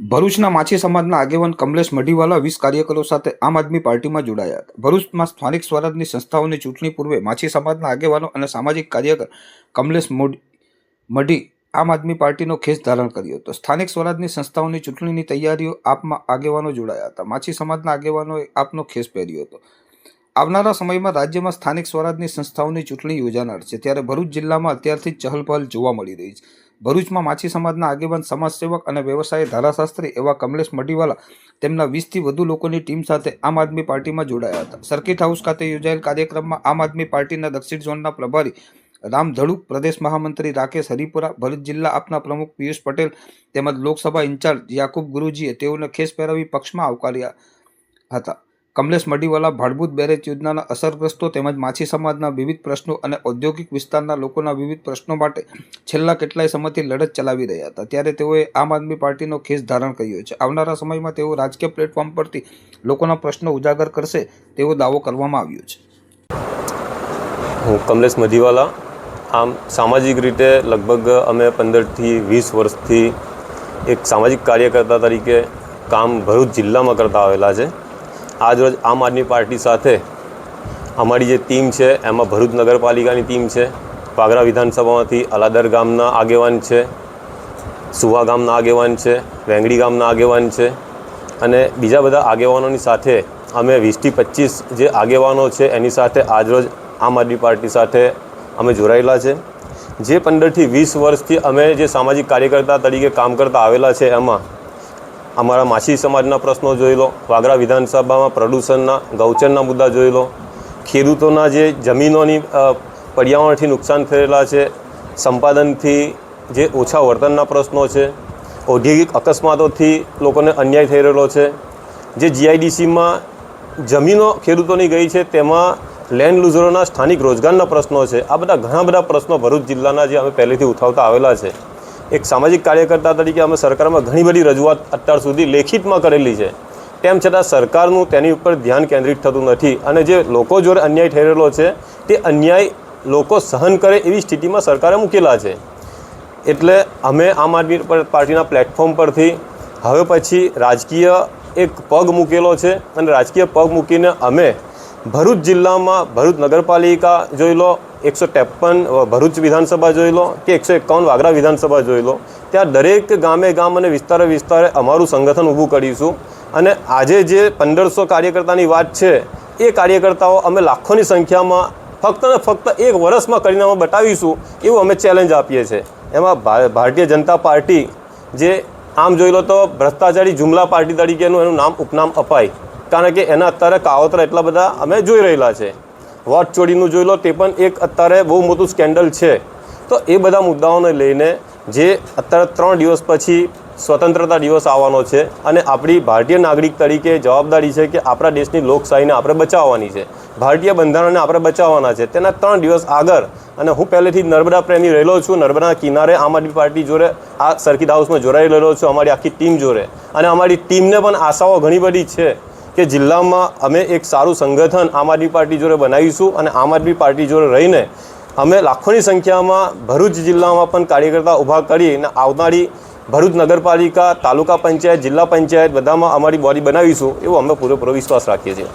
ભરૂચના માછી સમાજના આગેવાન કમલેશ મઢીવાલા વીસ કાર્યકરો સાથે આમ આદમી પાર્ટીમાં જોડાયા હતા. ભરૂચમાં સ્થાનિક સ્વરાજની સંસ્થાઓની ચૂંટણી પૂર્વે માછી સમાજના આગેવાનો અને સામાજિક કાર્યકર કમલેશ મઢી આમ આદમી પાર્ટીનો ખેસ ધારણ કર્યો હતો. સ્થાનિક સ્વરાજની સંસ્થાઓની ચૂંટણીની તૈયારીઓ આપમાં આગેવાનો જોડાયા હતા. માછી સમાજના આગેવાનોએ આપનો ખેસ પહેર્યો હતો. આવનારા સમયમાં રાજ્યમાં સ્થાનિક સ્વરાજની સંસ્થાઓની ચૂંટણી યોજાનાર છે. ત્યારે ભરૂચ જિલ્લામાં અત્યારથી ચહલપહલ જોવા મળી રહી છે. ભરૂચમાં માછી સમાજના આગેવાન સમાજસેવક અને વ્યવસાય ધારાશાસ્ત્રી એવા કમલેશ મઢીવાલા તેમના વીસથી વધુ લોકોની ટીમ સાથે આમ આદમી પાર્ટીમાં જોડાયા હતા. સર્કિટ હાઉસ ખાતે યોજાયેલ કાર્યક્રમમાં આમ આદમી પાર્ટીના દક્ષિણ ઝોનના પ્રભારી રામ ધડુક, પ્રદેશ મહામંત્રી રાકેશ હરિપુરા, ભરૂચ જિલ્લા આપના પ્રમુખ પિયુષ પટેલ તેમજ લોકસભા ઇન્ચાર્જ યાકુબ ગુરુજીએ તેઓને ખેસ પહેરાવી પક્ષમાં આવકાર્યા હતા. કમલેશ મડીવાલા ભાડભૂત બેરેજ યોજનાના અસરગ્રસ્તો તેમજ માછી સમાજના વિવિધ પ્રશ્નો અને ઔદ્યોગિક વિસ્તારના લોકોના વિવિધ પ્રશ્નો માટે છેલ્લા કેટલાય સમયથી લડત ચલાવી રહ્યા હતા. ત્યારે તેઓએ આમ આદમી પાર્ટીનો ખેસ ધારણ કર્યો છે. આવનારા સમયમાં તેઓ રાજકીય પ્લેટફોર્મ પરથી લોકોના પ્રશ્નો ઉજાગર કરશે તેવો દાવો કરવામાં આવ્યો છે. હું કમલેશ મધીવાલા આમ સામાજિક રીતે લગભગ અમે પંદરથી વીસ વર્ષથી એક સામાજિક કાર્યકર્તા તરીકે કામ ભરૂચ જિલ્લામાં કરતા આવેલા છે. આજરોજ આમ આદમી પાર્ટી સાથે અમારી જે ટીમ છે, એમાં ભરૂચ નગરપાલિકાની ટીમ છે પાગરા વિધાનસભામાંથી અલાદર ગામના આગેવાન છે, સુવા ગામના આગેવાન છે વેંગડી ગામના આગેવાન છે અને બીજા બધા આગેવાનોની સાથે અમે વીસથી પચીસ જે આગેવાનો છે, એની સાથે આજરોજ આમ આદમી પાર્ટી સાથે અમે જોડાયેલા છે. જે પંદરથી વીસ વર્ષથી અમે જે સામાજિક કાર્યકર્તા તરીકે કામ કરતા આવેલા છે, એમાં અમારા માછી સમાજના પ્રશ્નો જોઈ લો, વાગરા વિધાનસભામાં પ્રદૂષણના, ગૌચરના મુદ્દા જોઈ લો, ખેડૂતોના જે જમીનોની પર્યાવરણથી નુકસાન થયેલા છે, સંપાદનથી જે ઓછા વર્તનના પ્રશ્નો છે, ઔદ્યોગિક અકસ્માતોથી લોકોને અન્યાય થઈ રહેલો છે, જે જીઆઈડીસીમાં જમીનો ખેડૂતોની ગઈ છે, તેમાં લેન્ડ લૂઝરોના સ્થાનિક રોજગારના પ્રશ્નો છે, આ બધા ઘણા બધા પ્રશ્નો ભરૂચ જિલ્લાના જે અમે પહેલેથી ઉઠાવતા આવેલા છે. એક સામાજિક કાર્યકર્તા તરીકે અમે સરકારમાં ઘણી બધી રજૂઆત અત્યાર સુધી લેખિતમાં કરેલી છે. તેમ છતાં સરકારનું તેની ઉપર ધ્યાન કેન્દ્રિત થતું નથી અને જે લોકો જોડે અન્યાય થઈ રહેલો છે, તે અન્યાય લોકો સહન કરે એવી સ્થિતિમાં સરકારે મૂકેલા છે. એટલે અમે આમ આદમી પર- પાર્ટીના પ્લેટફોર્મ પરથી હવે પછી રાજકીય એક પગ મૂકેલો છે અને રાજકીય પગ મૂકીને અમે ભરૂચ જિલ્લામાં ભરૂચ નગરપાલિકા જોઈ લો, એકસો ત્રેપન ભરૂચ વિધાનસભા જોઈ લો કે એકસો એકાવન વાગરા વિધાનસભા જોઈ લો, ત્યાં દરેક ગામે ગામ અને વિસ્તારે વિસ્તારે અમારું સંગઠન ઊભું કરીશું. અને આજે જે પંદરસો કાર્યકર્તાની વાત છે, એ કાર્યકર્તાઓ અમે લાખોની સંખ્યામાં ફક્ત ને ફક્ત એક વર્ષમાં કરીને અમે બતાવીશું એવું અમે ચેલેન્જ આપીએ છીએ. એમાં ભારતીય જનતા પાર્ટી જે આમ જોઈ લો તો ભ્રષ્ટાચારી જુમલા પાર્ટી તરીકેનું એનું નામ ઉપનામ અપાય. કારણ કે એના અત્યારે કાવતરા એટલા બધા અમે જોઈ રહેલા છે. વોટ ચોરીનું જોઈ લો, તે પણ એક અત્યારે બહુ મોટું સ્કેન્ડલ છે. તો એ બધા મુદ્દાઓને લઈને જે અત્યારે ત્રણ દિવસ પછી સ્વતંત્રતા દિવસ આવવાનો છે અને આપણી ભારતીય નાગરિક તરીકે જવાબદારી છે કે આપણા દેશની લોકશાહીને આપણે બચાવવાની છે. ભારતીય બંધારણને આપણે બચાવવાના છે. તેના ત્રણ દિવસ આગળ, અને હું પહેલેથી નર્મદા પ્રેમી રહેલો છું, નર્મદા કિનારે આમ આદમી પાર્ટી જોડે, આ સર્કિટ હાઉસમાં જોડાઈ રહેલો છું, અમારી આખી ટીમ જોડે. અને અમારી ટીમને પણ આશાઓ ઘણી બધી છે. કે જિલ્લામાં અમે એક સારું સંગઠન આમ આદમી પાર્ટી જોડે બનાવીશું અને આમ આદમી પાર્ટી જોડે રહીને અમે લાખોની સંખ્યામાં ભરૂચ જિલ્લામાં પણ કાર્યકર્તા ઊભા કરીને આવનારી ભરૂચ નગરપાલિકા, તાલુકા પંચાયત, જિલ્લા પંચાયત બધામાં અમારી બોડી બનાવીશું એવો અમે પૂરેપૂરો વિશ્વાસ રાખીએ છીએ.